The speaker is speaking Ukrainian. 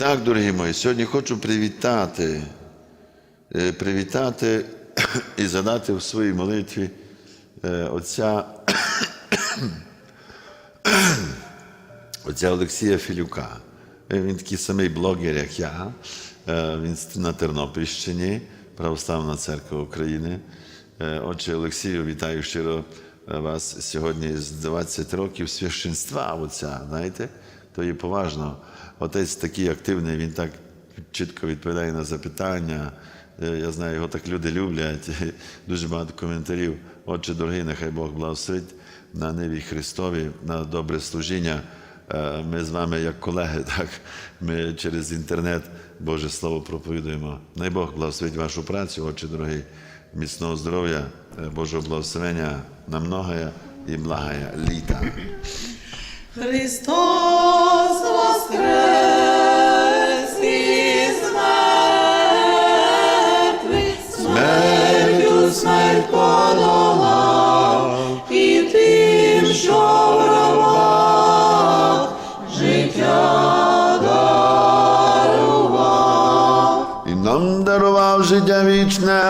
Так, дорогі мої, сьогодні хочу привітати, е, привітати і задати в своїй молитві е, отця, отця Олексія Філюка. Е, Він такий самий блогер, як я. Він на Тернопільщині, Православна церква України. Отче Олексію, вітаю щиро вас сьогодні з 20 років священства отця, знаєте, то є поважно. Отець такий активний, він так чітко відповідає на запитання. Я знаю, його так люди люблять. Дуже багато коментарів. Отче, дорогий, нехай Бог благословить на ниві Христові, на добре служіння. Е, Ми з вами, як колеги, так, ми через інтернет Боже Слово проповідуємо. Най Бог благословить вашу працю, отче дорогий, міцного здоров'я, е, Божого благословення на многое і благая літа. Христос смерть подолав, і тим, що в життя дарував. І нам дарував життя вічне.